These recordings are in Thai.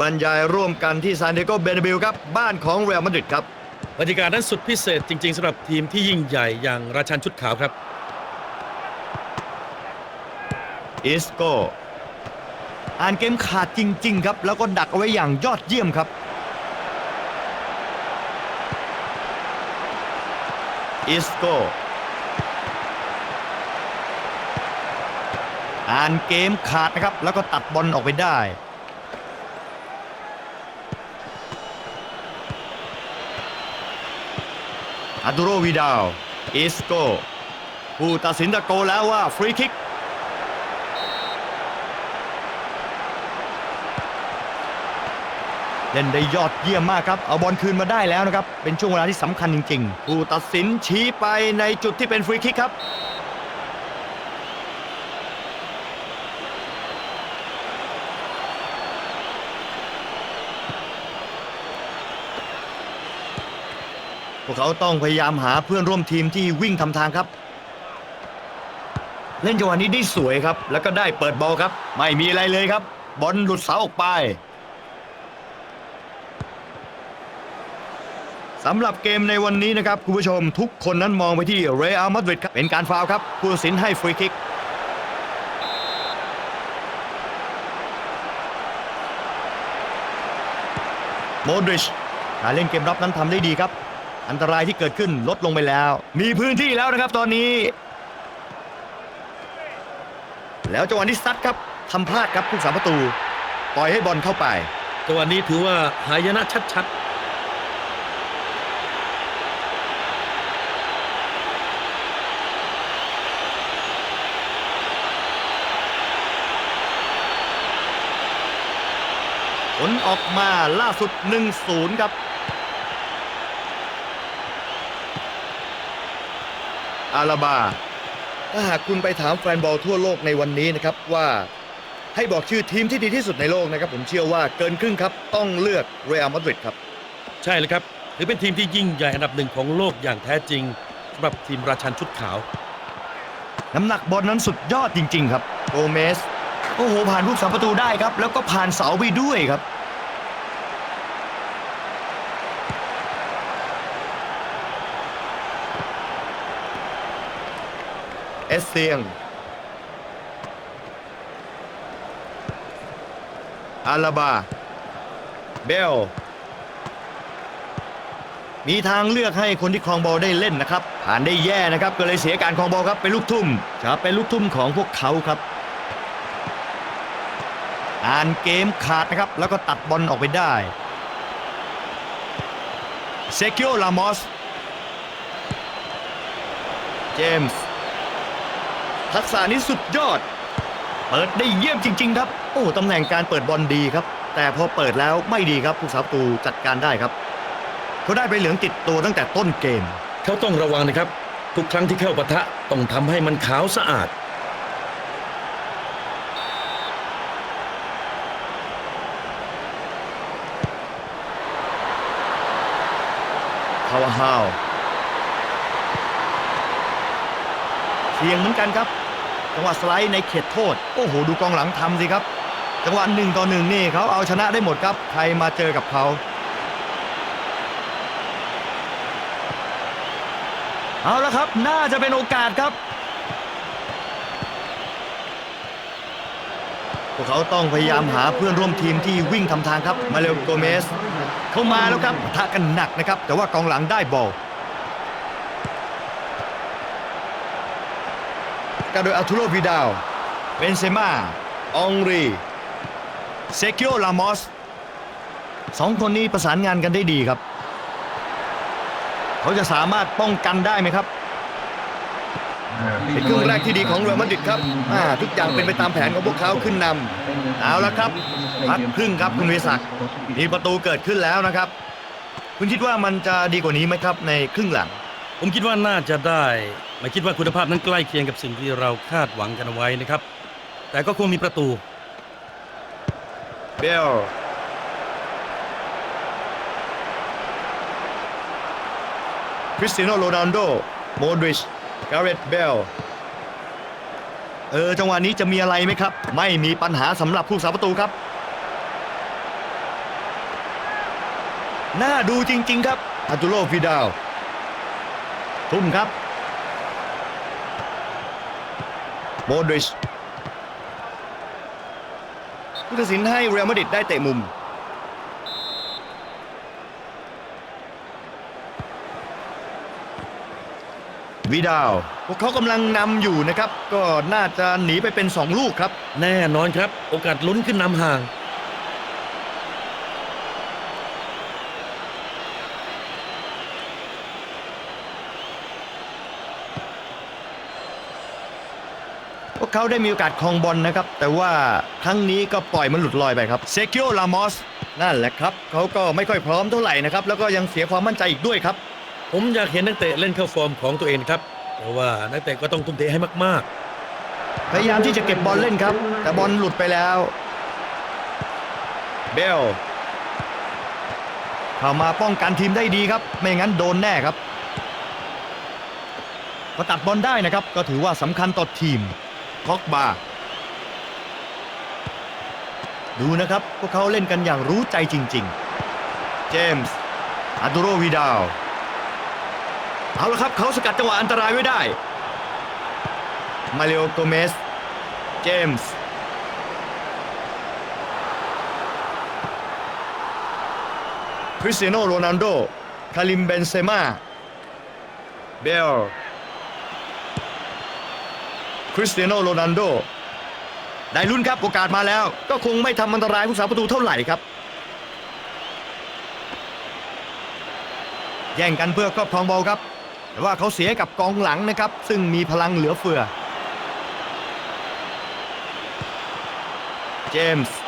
บรรยายร่วมกันที่ซานดิเอโกเบเนบิลครับ บ้านของเรอัลมาดริดครับบรรยากาศนั้นสุดพิเศษจริง ๆสำหรับทีมที่ยิ่งใหญ่อย่างราชันชุดขาวครับอิสโกอ่านเกมขาดจริง ๆ ครับ แล้วก็ดักเอาไว้อย่างยอดเยี่ยมครับอิสโกอ่านเกมขาดนะครับ แล้วก็ตัดบอลออกไปได้ อาดูโรวิดาวอิสโกผู้ตัดสินตะโกแล้วว่าฟรีคิก เล่นได้ยอดเยี่ยมมากครับ เอาบอลคืนมาได้แล้วนะครับ เป็นช่วงเวลาที่สำคัญจริง ๆ ผู้ตัดสินชี้ไปในจุดที่เป็นฟรีคิกครับ วกเขาต้องพยายามหาเพื่อนร่วมทีมที่วิ่งทำทางครับ เล่นจังหวะนี้ได้สวยครับ แล้วก็ได้เปิดบอลครับ ไม่มีอะไรเลยครับ บอลหลุดเสาออกไปสำหรับเกมในวันนี้นะครับ คุณผู้ชมทุกคนนั้นมองไปที่เรอัลมาดริดครับ เป็นการฟาวครับผู้ตัดสินให้ฟรีคิก โมดริชการเล่นเกมรับนั้นทำได้ดีครับ อันตรายที่เกิดขึ้นลดลงไปแล้ว มีพื้นที่แล้วนะครับตอนนี้ แล้วจังหวะนี้ซัดครับทำพลาดครับผู้สาประตู ปล่อยให้บอลเข้าไปจังหวะนี้ถือว่าหายนะชัดผลออกมาล่าสุด 1-0 ครับ อาลาบา ถ้าหากคุณไปถามแฟนบอลทั่วโลกในวันนี้นะครับว่าให้บอกชื่อทีมที่ดีที่สุดในโลกนะครับ ผมเชื่อว่าเกินครึ่งครับต้องเลือกเรอัลมาดริดครับๆใช่เลยครับถือเป็นทีมที่ยิ่งใหญ่อันดับหนึ่งของโลกอย่างแท้จริงสำหรับทีมราชันชุดขาว น้ำหนักบอลนั้นสุดยอดจริง ๆ ครับโกเมสโอ้โหผ่านผู้สาประตูได้ครับ แล้วก็ผ่านเสาไปด้วยครับ เอสเซียงอาลาบา เบล มีทางเลือกให้คนที่ครองบอลได้เล่นนะครับ ผ่านได้แย่นะครับ ก็เลยเสียการครองบอลครับ เป็นลูกทุ่มจะเป็นลูกทุ่มของพวกเขาครับ อ่านเกมขาดนะครับ แล้วก็ตัดบอลออกไปได้ เซคิโอลามอส เจมส์ ทักษะนี้สุดยอด เปิดได้เยี่ยมจริง ๆ ครับ โอ้ตำแหน่งการเปิดบอลดีครับ แต่พอเปิดแล้วไม่ดีครับผู้สาประตูจัดการได้ครับเขาได้ไปเหลืองติดตัวตั้งแต่ต้นเกม เขาต้องระวังนะครับ ทุกครั้งที่เข้าปะทะต้องทำให้มันขาวสะอาดคาวาฮาวเสียงเหมือนกันครับ จังหวะสไลด์ในเขตโทษ โอ้โห ดูกองหลังทำสิครับ จังหวะหนึ่งต่อหนึ่งนี่เขาเอาชนะได้หมดครับ ใครมาเจอกับเขาเอาละครับ น่าจะเป็นโอกาสครับ พวกเขาต้องพยายามหาเพื่อนร่วมทีมที่วิ่งทำทางครับ มาเรลโกเมส เข้ามาแล้วครับทะกันหนักนะครับ แต่ว่ากองหลังได้บอล กาโดยอัลทูโรวิดาลเบนเซม่าองรีเซคิโอลามอสสองคนนี้ประสานงานกันได้ดีครับ เขาจะสามารถป้องกันได้ไหมครับเป็นครึ่งแรกที่ดีของเรอัลมาดริดครับอ่าทุกอย่างเป็นไปตามแผนของพวกเขาขึ้นนำเอาละครับพักครึ่งครับคุณวิศักดิ์มีประตูเกิดขึ้นแล้วนะครับ คุณคิดว่ามันจะดีกว่านี้ไหมครับ ในครึ่งหลัง ผมคิดว่าน่าจะได้ ไม่คิดว่าคุณภาพนั้นใกล้เคียงกับสิ่งที่เราคาดหวังกันเอาไว้นะครับ แต่ก็คงมีประตู เบลคริสเตียโนโรนัลโดโมดริชกาเรตเบลเออจังหวะนี้จะมีอะไรไหมครับ ไม่มีปัญหาสำหรับผู้สาประตูครับ น่าดูจริง ๆ ครับอาตุโลฟิดาวทุ่มครับ โมดริชผู้ตัดสินให้เรอัลมาดริดได้เตะมุม วิดาว พวกเขากำลังนำอยู่นะครับ ก็น่าจะหนีไปเป็น 2 ลูกครับ แน่นอนครับ โอกาสลุ้นขึ้นนำห่าง เขาได้มีโอกาสครองบอลนะครับ แต่ว่าครั้งนี้ก็ปล่อยมันหลุดลอยไปครับเซคิโอลามอสนั่นแหละครับเขาก็ไม่ค่อยพร้อมเท่าไหร่นะครับ แล้วก็ยังเสียความมั่นใจอีกด้วยครับ ผมอยากเห็นนักเตะเล่นเข้าฟอร์มของตัวเองครับแต่ว่านักเตะก็ต้องทุ่มเทให้มากพยายามที่จะเก็บบอลเล่นครับ แต่บอลหลุดไปแล้วเบลเข้ามาป้องกันทีมได้ดีครับ ไม่งั้นโดนแน่ครับพอตัดบอลได้นะครับ ก็ถือว่าสำคัญต่อทีม พอกบาดูนะครับ พวกเขาเล่นกันอย่างรู้ใจจริง ๆ เจมส์อาดูโรวิดาวเอาละครับเขาสกัดจังหวะอันตรายไว้ได้ มาริโอโกเมส เจมส์ คริสเตียโนโรนัลโด คาริมเบนเซม่า เบล คริสเตียโนโรนัลโดได้ลุ้นครับโอกาสมาแล้ว ก็คงไม่ทำอันตรายผู้สาประตูเท่าไหร่ครับ แย่งกันเพื่อครอบครองบอลครับ แต่ว่าเขาเสียกับกองหลังนะครับ ซึ่งมีพลังเหลือเฟือ เจมส์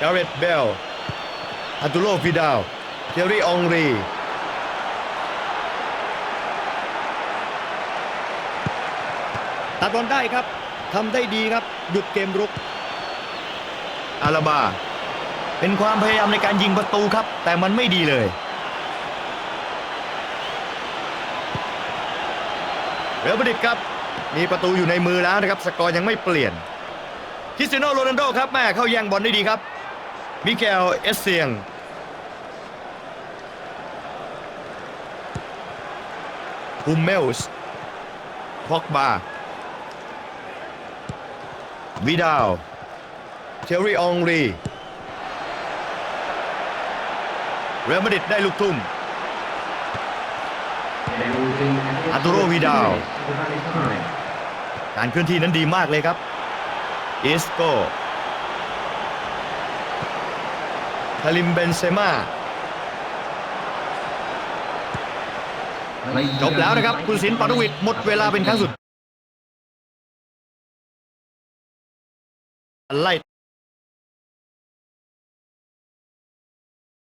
กาเรตเบลอาตุโลฟิดาวเทอรี่องรี ตัดบอลได้ครับทำได้ดีครับ หยุดเกมรุก อาลาบา เป็นความพยายามในการยิงประตูครับ แต่มันไม่ดีเลย เรอัลมาดริดครับ มีประตูอยู่ในมือแล้วนะครับ สกอร์ยังไม่เปลี่ยน คริสเตียโนโรนัลโดครับแม่เข้าแย่งบอลได้ดีครับ มิเกลเอสเซียงฮุมเมลส์พอกบา วิดาวเทอรี่องรีเรอัลมาดริดได้ลูกทุ่มอัตโรวิดาวการเคลื่อนที่นั้นดีมากเลยครับอิสโกคาลิมเบนเซม่าจบแล้วนะครับ คุณศิลป์ปานวิทย์หมดเวลาเป็นครั้งสุด ไล่